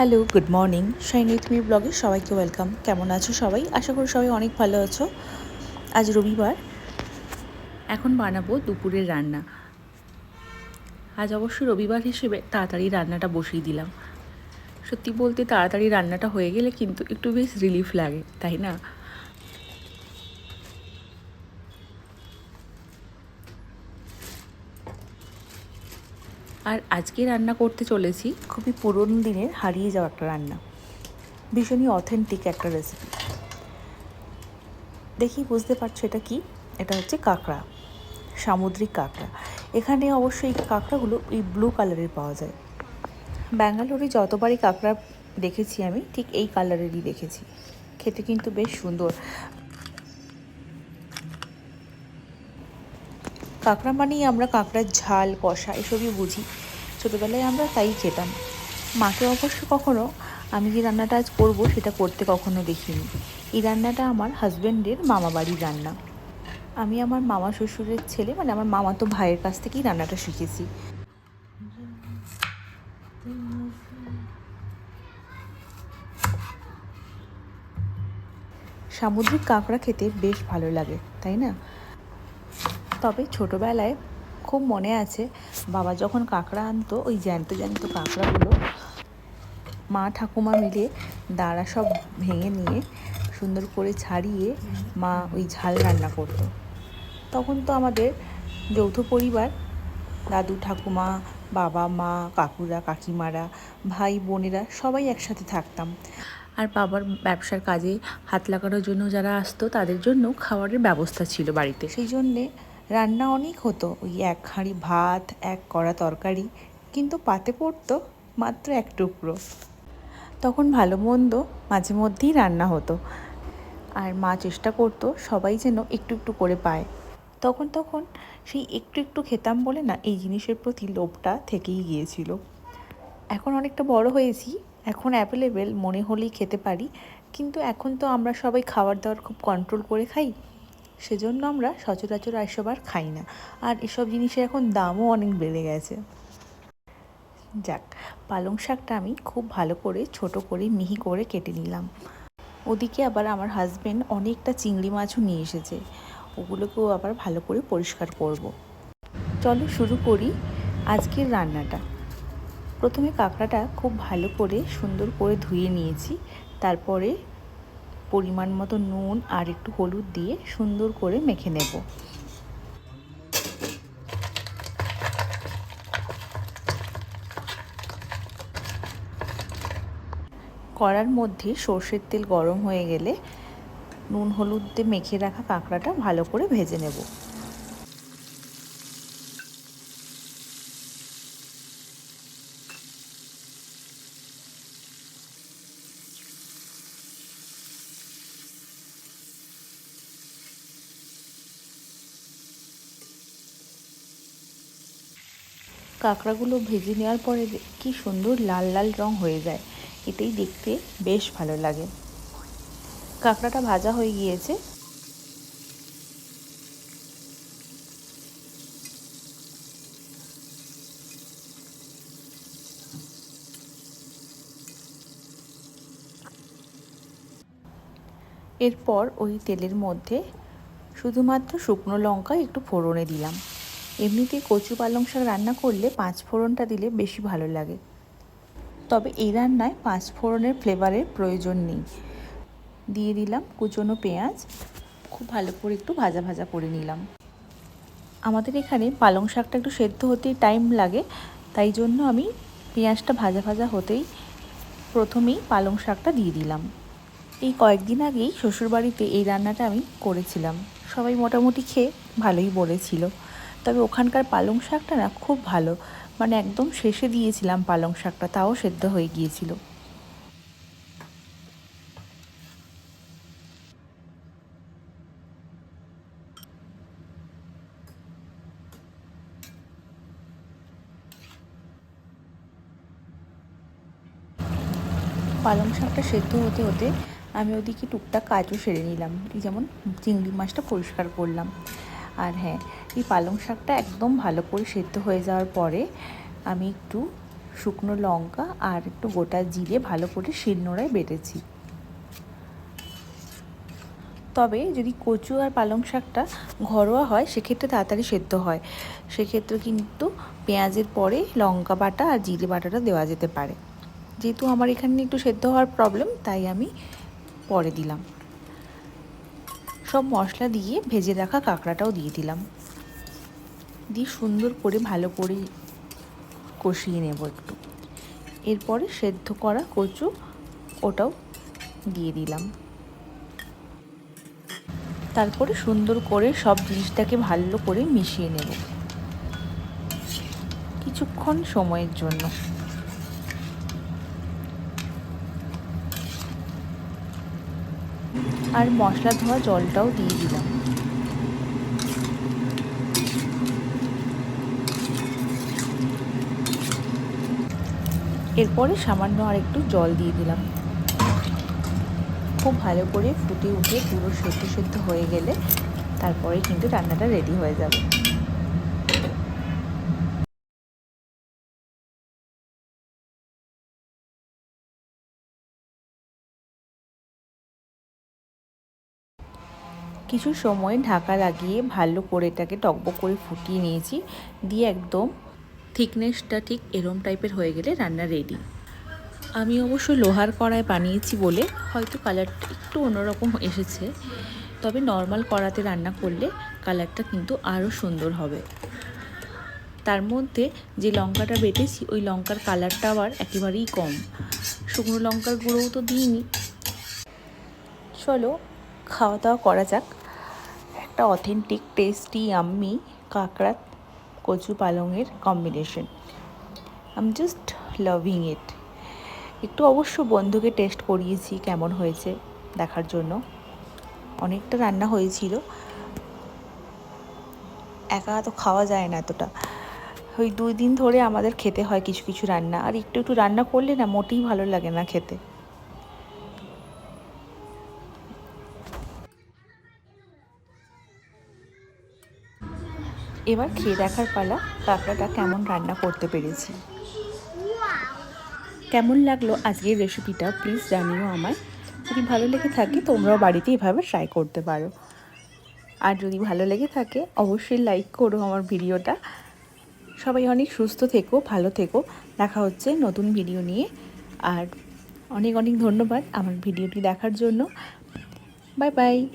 Hello, good morning. শাইনিথ মি ব্লগে সবাইকে ওয়েলকাম। কেমন আছো সবাই? আশা করি সবাই অনেক ভালো আছো। আজ রবিবার। এখন বানাবো দুপুরের রান্না। আজ অবশ্য রবিবার হিসেবে তাড়াতাড়ি রান্নাটা বসিয়ে দিলাম। সত্যি বলতে তাড়াতাড়ি রান্নাটা হয়ে গেলে কিন্তু একটু বেশ রিলিফ লাগে, তাই না? আর আজকে রান্না করতে চলেছি খুবই পুরনো দিনের হারিয়ে যাওয়া একটা রান্না। ভীষণই অথেন্টিক একটা রেসিপি দেখি বুঝতে পারছ এটা কি? এটা হচ্ছে কাঁকড়া, সামুদ্রিক কাঁকড়া। এখানে অবশ্যই এই কাঁকড়াগুলো এই ব্লু কালারের পাওয়া যায়। ব্যাঙ্গালোরে যতবারই কাঁকড়া দেখেছি আমি, ঠিক এই কালারেরই দেখেছি। খেতে কিন্তু বেশ সুন্দর। কাঁকড়া মানেই আমরা কাঁকড়ার ঝাল, কষা, এসবই বুঝি। ছোটোবেলায় আমরা তাই খেতাম। মাকে অবশ্য কখনো আমি যে রান্নাটা আজ করব সেটা করতে কখনো দেখিনি। এই রান্নাটা আমার হাজব্যান্ডের মামা বাড়ির রান্না। আমি আমার মামা শ্বশুরের ছেলে মানে আমার মামা তো ভাইয়ের কাছ থেকেই রান্নাটা শিখেছি। সামুদ্রিক কাঁকড়া খেতে বেশ ভালো লাগে, তাই না? তবে ছোটোবেলায় খুব মনে আছে, বাবা যখন কাঁকড়া আনতো, ওই জ্যান্ত জ্যান্ত কাঁকড়াগুলো মা ঠাকুমা মিলে দাঁড়া সব ভেঙে নিয়ে সুন্দর করে ছাড়িয়ে মা ওই ঝাল রান্না করতো। তখন তো আমাদের যৌথ পরিবার, দাদু ঠাকুমা, বাবা মা, কাকুরা, কাকিমারা, ভাই বোনেরা সবাই একসাথে থাকতাম। আর বাবার ব্যবসার কাজে হাত লাগানোর জন্য যারা আসতো, তাদের জন্য খাবারের ব্যবস্থা ছিল বাড়িতে। সেই জন্যে রান্না অনেক হতো, ওই এক হাঁড়ি ভাত, এক কড়া তরকারি, কিন্তু পাতে পড়তো মাত্র এক টুকরো। তখন ভালো মন্দ মাঝে মধ্যেই রান্না হতো। আর মা চেষ্টা করতো সবাই যেন একটু একটু করে পায়। তখন তখন সেই একটু একটু খেতাম বলে না, এই জিনিসের প্রতি লোভটা থেকেই গিয়েছিল। এখন অনেকটা বড় হয়েছি, এখন অ্যাভেলেবেল মনে হলেই খেতে পারি, কিন্তু এখন তো আমরা সবাই খাবার দাবার খুব কন্ট্রোল করে খাই। সেজন্য আমরা সচরাচর এসব আর খাই না। আর এসব জিনিসের এখন দামও অনেক বেড়ে গেছে। যাক, পালং শাকটা আমি খুব ভালো করে, ছোট করে, মিহি করে কেটে নিলাম। ওদিকে আবার আমার হাজবেন্ড অনেকটা চিংড়ি মাছও নিয়ে এসেছে। ওগুলোকেও আবার ভালো করে পরিষ্কার করব। চলো শুরু করি আজকের রান্নাটা। প্রথমে কাঁকড়াটা খুব ভালো করে সুন্দর করে ধুয়ে নিয়েছি। তারপরে পরিমাণ মতো নুন আর একটু হলুদ দিয়ে সুন্দর করে মেখে নেব। কড়ার মধ্যে সর্ষের তেল গরম হয়ে গেলে নুন হলুদ দিয়ে মেখে রাখা কাঁকড়াটা ভালো করে ভেজে নেব। কাঁকড়াগুলো ভেজে নেওয়ার পরে কি সুন্দর লাল লাল রং হয়ে যায়। এটাই দেখতে বেশ ভালো লাগে। কাঁকড়াটা ভাজা হয়ে গিয়েছে। এরপর ওই তেলের মধ্যে শুধুমাত্র শুকনো লঙ্কা একটু ফোড়নে দিলাম। এমনিতে কচু পালং শাক রান্না করলে পাঁচ ফোড়নটা দিলে বেশি ভালো লাগে। তবে এই রান্নায় পাঁচ ফোড়নের ফ্লেভারের প্রয়োজন নেই। দিয়ে দিলাম কুচনো পেঁয়াজ। খুব ভালো করে একটু ভাজা ভাজা করে নিলাম। আমাদের এখানে পালং শাকটা একটু সেদ্ধ হতেই টাইম লাগে। তাই জন্য আমি পেঁয়াজটা ভাজা ভাজা হতেই প্রথমেই পালং শাকটা দিয়ে দিলাম। এই কয়েকদিন আগেই শ্বশুরবাড়িতে এই রান্নাটা আমি করেছিলাম। সবাই মোটামুটি খেয়ে ভালোই বলেছিল। তবে ওখানকার পালং শাকটা না খুব ভালো। মানে একদম শেষে দিয়েছিলাম পালং শাকটা, তাও সেদ্ধ হয়ে গিয়েছিল। পালং শাকটা সেদ্ধ হতে হতে আমি ওদিকে টুকটাক কাজও সেরে নিলাম। যেমন চিংড়ি মাছটা পরিষ্কার করলাম। আর হ্যাঁ এই পালং শাকটা একদম ভালো করে সেদ্ধ হয়ে যাওয়ার পরে আমি একটু শুকনো লঙ্কা আর একটু গোটা জিরে ভালো করে শিলনোড়ায় বেটেছি। তবে যদি কচু আর পালং শাকটা ঘরোয়া হয়, সেক্ষেত্রে তাড়াতাড়ি সেদ্ধ হয়। সেক্ষেত্রে কিন্তু পেঁয়াজের পরে লঙ্কা বাটা আর জিরে বাটাটা দেওয়া যেতে পারে। যেহেতু আমার এখানে একটু সেদ্ধ হওয়ার প্রবলেম তাই আমি পরে দিলাম। সব মশলা দিয়ে ভেজে রাখা কাঁকড়াটাও দিয়ে দিলাম। দিয়ে সুন্দর করে ভালো করে কষিয়ে নেব একটু। এরপরে সেদ্ধ করা কচু ওটাও দিয়ে দিলাম। তারপরে সুন্দর করে সব জিনিসটাকে ভালো করে মিশিয়ে নেব। কিছুক্ষণ সময়ের জন্য। আর মশলা ধোয়া জলটাও দিয়ে দিলাম। এরপরে সামান্য আর একটু জল দিয়ে দিলাম। খুব ভালো করে ফুটে উঠে পুরো সেদ্ধ সেদ্ধ হয়ে গেলে তারপরে কিন্তু রান্নাটা রেডি হয়ে যাবে। কিছু সময় ঢাকা লাগিয়ে ভালো করে এটাকে টকবক করে ফুটিয়ে নিয়েছি। দিয়ে একদম থিকনেসটা ঠিক এরম টাইপের হয়ে গেলে রান্না রেডি আমি অবশ্য লোহার কড়ায় বানিয়েছি বলে হয়তো কালারটা একটু অন্যরকম এসেছে, তবে নর্মাল কড়াতে রান্না করলে কালারটা কিন্তু আরও সুন্দর হবে। তার মধ্যে যে লঙ্কাটা বেটেছি, ওই লঙ্কার কালারটা আবার একেবারেই কম। শুকনো লঙ্কার গুঁড়োও তো দিইনি। চলো খাওয়া দাওয়া করা যাক। একটা অথেন্টিক টেস্টি আম্মি কাঁকড়া কচু পালংয়ের কম্বিনেশন আম জাস্ট লাভিং ইট একটু অবশ্য বন্ধুকে টেস্ট করিয়েছি কেমন হয়েছে দেখার জন্য। অনেকটা রান্না হয়েছিল। একা তো খাওয়া যায় না এতটা। ওই দুই দিন ধরে আমাদের খেতে হয় কিছু কিছু রান্না। আর একটু একটু রান্না করলে না মোটেই ভালো লাগে না খেতে। এবার খেয়ে দেখার পালা কাঁকড়াটা কেমন রান্না করতে পেরেছি। কেমন লাগল আজকের রেসিপিটা প্লিজ জানিও আমায়। যদি ভালো লেগে থাকে, তোমরাও বাড়িতে এভাবে ট্রাই করতে পারো। আর যদি ভালো লেগে থাকে, অবশ্যই লাইক করো আমার ভিডিওটা। সবাই অনেক সুস্থ থেকো, ভালো থেকো। দেখা হচ্ছে নতুন ভিডিও নিয়ে। আর অনেক অনেক ধন্যবাদ আমার ভিডিওটি দেখার জন্য। Bye bye